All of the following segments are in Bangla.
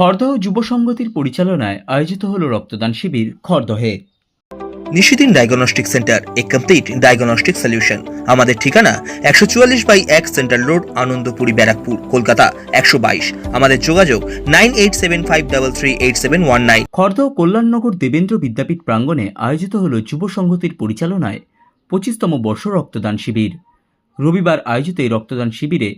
খড়দহ যুব সংগতির পরিচালনায় আয়োজিত হল রক্তদান শিবির খড়দহে। নিশিদিন ডায়াগনস্টিক সেন্টার এ কমপ্লিট ডায়াগনস্টিক সলিউশন। আমাদের ঠিকানা একশো চুয়াল্লিশ বাই এক সেন্ট্রাল রোড আনন্দপুরি ব্যারাকপুর কলকাতা একশো বাইশ। আমাদের যোগাযোগ nine eight seven five double three eight seven one nine. Khardah Kalyannagar Debendra Vidyapith প্রাঙ্গণে আয়োজিত হল যুব সংগতির পরিচালনায় পঁচিশতম বর্ষ রক্তদান শিবির। রবিবার আয়োজিত এই রক্তদান শিবিরে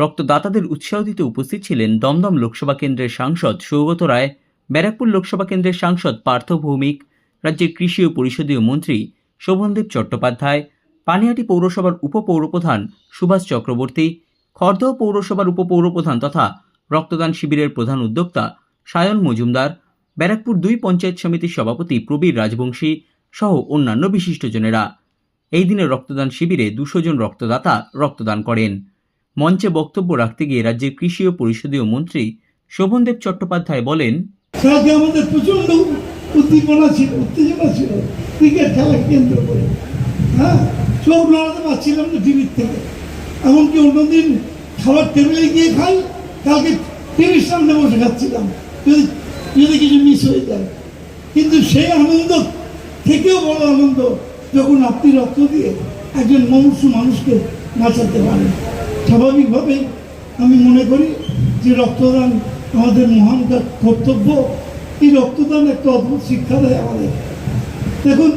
রক্তদাতাদের উৎসাহ দিতে উপস্থিত ছিলেন দমদম লোকসভা কেন্দ্রের সাংসদ সৌগত রায়, ব্যারাকপুর লোকসভা কেন্দ্রের সাংসদ পার্থ ভৌমিক, রাজ্যের কৃষি ও পরিষদীয় মন্ত্রী শোভনদেব চট্টোপাধ্যায় পানিহাটি পৌরসভার উপপৌরপ্রধান সুভাষ চক্রবর্তী, খড়দহ পৌরসভার উপপৌরপ্রধান তথা রক্তদান শিবিরের প্রধান উদ্যোক্তা সায়ন মজুমদার, ব্যারাকপুর দুই পঞ্চায়েত সমিতির সভাপতি প্রবীর রাজবংশী সহ অন্যান্য বিশিষ্টজনেরা। এই দিনে রক্তদান শিবিরে দুশো জন রক্তদাতা রক্তদান করেন। মঞ্চে বক্তব্য রাখতে গিয়ে রাজ্যের কৃষি ও পরিষদীয় মন্ত্রী শোভনদেব চট্টোপাধ্যায় বলেন আমাদের প্রচণ্ড উদ্দীপনা ছিল, উত্তেজনা ছিল, ক্রিকেট খেলা কেন্দ্র করে। হ্যাঁ? চোখ লড়াতে পারছিলাম না টিভির থেকে। এমনকি অন্যদিন খাবার টেবিলে গিয়ে খাই, কালকে টিভির সামনে বসে খাচ্ছিলাম, যদি যদি কিছু মিস হয়ে যায়। কিন্তু সেই আনন্দ থেকেও বড় আনন্দ যখন আপনি রক্ত দিয়ে একজন মনুষ্য মানুষকে বাঁচাতে পারেন। স্বাভাবিকভাবেই আমি মনে করি যে রক্তদান আমাদের মহান কর্তব্য। এই রক্তদান একটা অদ্ভুত শিক্ষা দেয় আমাদের। দেখুন,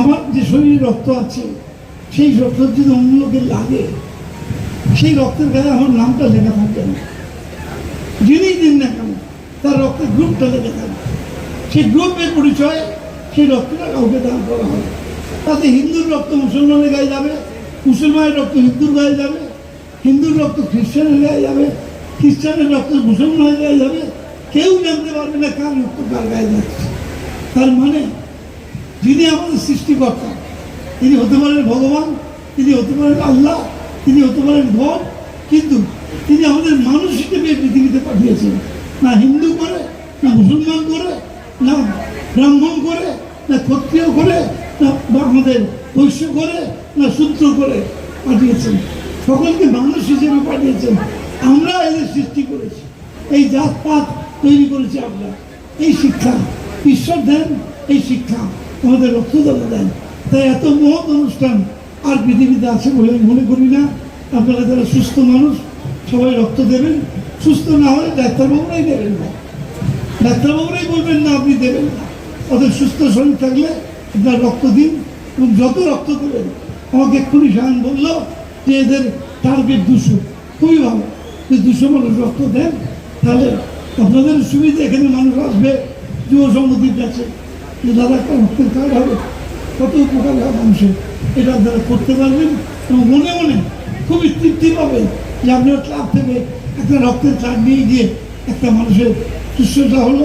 আমার যে শরীরে রক্ত আছে, সেই রক্ত যদি অন্য লাগে, সেই রক্তের গায়ে আমার নামটা লেখা থাকে না। যিনি দিন না কেন, তার রক্তের গ্রুপটা লেখা থাকে সেই গ্রুপের পরিচয়ে সেই রক্তটা কাউকে দান করা হয় তাতে হিন্দুর রক্ত মুসলমানের গায়ে যাবে মুসলমানের রক্ত হিন্দুর গায়ে যাবে, হিন্দুর রক্ত খ্রিস্টানের গায়ে যাবে, খ্রিস্টানের রক্ত মুসলমানের গায়ে যাবে, কেউ জানতে পারবে না কার রক্ত কার গায়ে যাচ্ছে। তার মানে যিনি আমাদের সৃষ্টিকর্তা, তিনি হতে পারেন ভগবান, তিনি হতে পারেন আল্লাহ, তিনি হতে পারেন ভগ কিন্তু তিনি আমাদের মানুষ হিসেবে পৃথিবীতে পাঠিয়েছেন। না হিন্দু করে, না মুসলমান করে, না ব্রাহ্মণ করে, না ক্ষত্রিয় করে, না আমাদের বৈশ্য করে না সূত্র করে পাঠিয়েছেন? সকলকে মানুষ হিসেবে পাঠিয়েছেন। আমরা এদের সৃষ্টি করেছি। এই জাতপাত তৈরি করেছি আমরা। এই শিক্ষা, ঈশ্বর দেন এই শিক্ষা, আমাদের রক্তদাতা দেন। তাই এত মহৎ অনুষ্ঠান আর পৃথিবীতে আছে বলে মনে করি না। আপনারা যারা সুস্থ মানুষ, সবাই রক্ত দেবেন। সুস্থ না হলে ডাক্তারবাবুরাই দেবেন না। ডাক্তারবাবুরাই বলবেন, না, আপনি দেবেন না। ওদের সুস্থ শরীর থাকলে আপনার রক্ত দিন। এবং যত রক্ত দেবেন আমাকে এক্ষুনি সায়ন বলল যে এদের টার্গেট দুশো। খুবই ভালো। যে দুশো মানুষ রক্ত দেন, তাহলে আপনাদের সুবিধা এখানে মানুষ আসবে, যুব সংগতির কাছে যে দাদা, একটা রক্তের কার্ড হবে। কত উপকার হয় মানুষের। এটা আপনারা করতে পারবেন এবং মনে মনে খুবই তৃপ্তি পাবেন যে আপনার ক্লাব থেকে একটা রক্তের কার্ড নিয়ে গিয়ে একটা মানুষের সুস্থতা হলো।